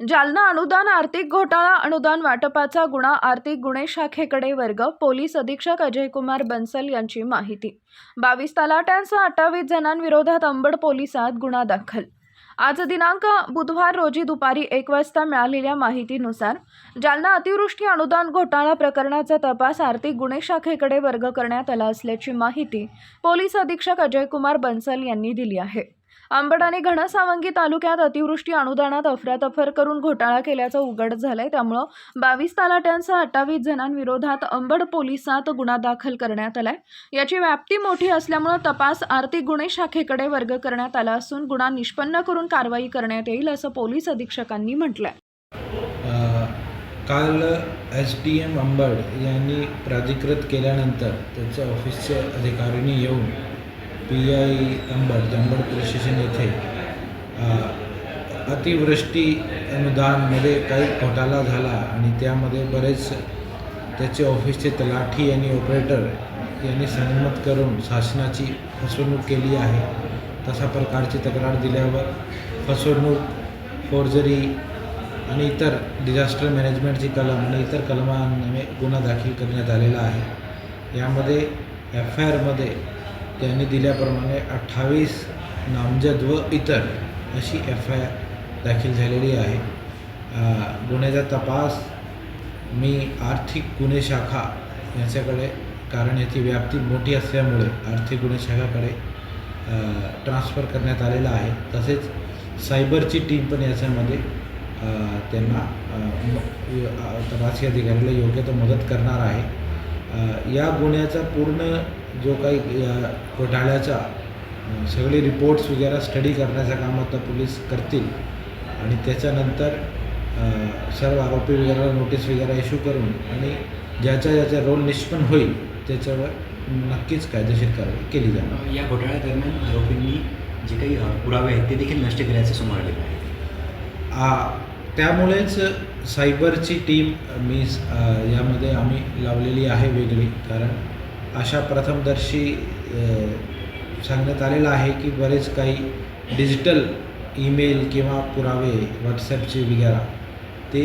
जालना अनुदान आर्थिक घोटाळा अनुदान वाटपाचा गुन्हा आर्थिक गुन्हे शाखेकडे वर्ग पोलीस अधीक्षक अजयकुमार बन्सल यांची माहिती. बावीस तलाट्यांसह अठ्ठावीस जणांविरोधात अंबड पोलिसात गुन्हा दाखल. आज दिनांक बुधवार रोजी दुपारी एक वाजता मिळालेल्या माहितीनुसार जालना अतिवृष्टी अनुदान घोटाळा प्रकरणाचा तपास आर्थिक गुन्हे शाखेकडे वर्ग करण्यात आला असल्याची माहिती पोलीस अधीक्षक अजयकुमार बन्सल यांनी दिली आहे. अंबड आणि घनसावंगी तालुक्यात अतिवृष्टी अनुदानात अफरातफर करून घोटाळा केल्याचं उघड झालंय. त्यामुळं बावीस तलाट्यांसह अठ्ठावीस जणांविरोधात अंबड पोलिसात गुन्हा दाखल करण्यात आलाय. याची व्याप्ती मोठी असल्यामुळं तपास आर्थिक गुन्हे शाखेकडे वर्ग करण्यात आला असून गुन्हा निष्पन्न करून कारवाई करण्यात येईल असं पोलीस अधीक्षकांनी म्हटलंय. काल एस डी एम अंबड यांनी प्राधिकृत केल्यानंतर त्यांच्या ऑफिसचे अधिकाऱ्यांनी येऊन P I Ambad Ambad police station येथे अतिवृष्टी अनुदानमध्ये काही घोटाळा झाला आणि त्यामध्ये बरेच त्याचे ऑफिसचे तलाठी आणि ऑपरेटर यांनी संगमत करून शासनाची फसवणूक केली आहे. तशा प्रकारची तक्रार दिल्यावर फसवणूक फोर्जरी आणि इतर डिझास्टर मॅनेजमेंटची कलम आणि इतर कलमांमध्ये गुन्हा दाखल करण्यात आलेला आहे. यामध्ये एफ आय आरमध्ये त्यांनी दिल्याप्रमाणे अठ्ठावीस नामजद व इतर अशी एफ आय दाखील दाखल झालेली आहे. गुन्ह्याचा तपास मी आर्थिक गुन्हे शाखा यांच्याकडे कारण याची व्याप्ती मोठी असल्यामुळे आर्थिक गुन्हे शाखाकडे ट्रान्स्फर करण्यात आलेला आहे. तसेच सायबरची टीम पण याच्यामध्ये त्यांना तपासी अधिकाऱ्याला योग्य तो मदत करणार आहे. या गुन्ह्याचा पूर्ण जो काही घोटाळ्याचा सगळे रिपोर्ट्स वगैरे स्टडी करण्याचं काम आता पोलीस करतील. आणि त्याच्यानंतर सर्व आरोपी वगैरे नोटीस वगैरे इश्यू करून आणि ज्याच्या ज्याचा रोल निष्पन्न होईल त्याच्यावर नक्कीच कायदेशीर कारवाई केली जाणार. या घोटाळ्यादरम्यान आरोपींनी जे काही पुरावे आहेत ते देखील नष्ट केल्याचं समोर आलेलं आहे. त्यामुळेच सायबरची टीम मी यामध्ये आम्ही लावलेली आहे वेगळी. कारण अशा प्रथमदर्शी सांगण्यात आलेलं आहे की बरेच काही डिजिटल ईमेल किंवा पुरावे व्हॉट्सॲपचे वगैरे ते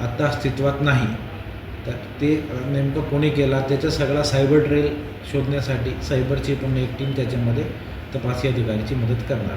आत्ता अस्तित्वात नाही. तर ते नेमकं कोणी केला? त्याचा सगळा सायबर ट्रेल शोधण्यासाठी सायबरची पण एक टीम त्याच्यामध्ये तपासी अधिकाऱ्याची मदत करणार.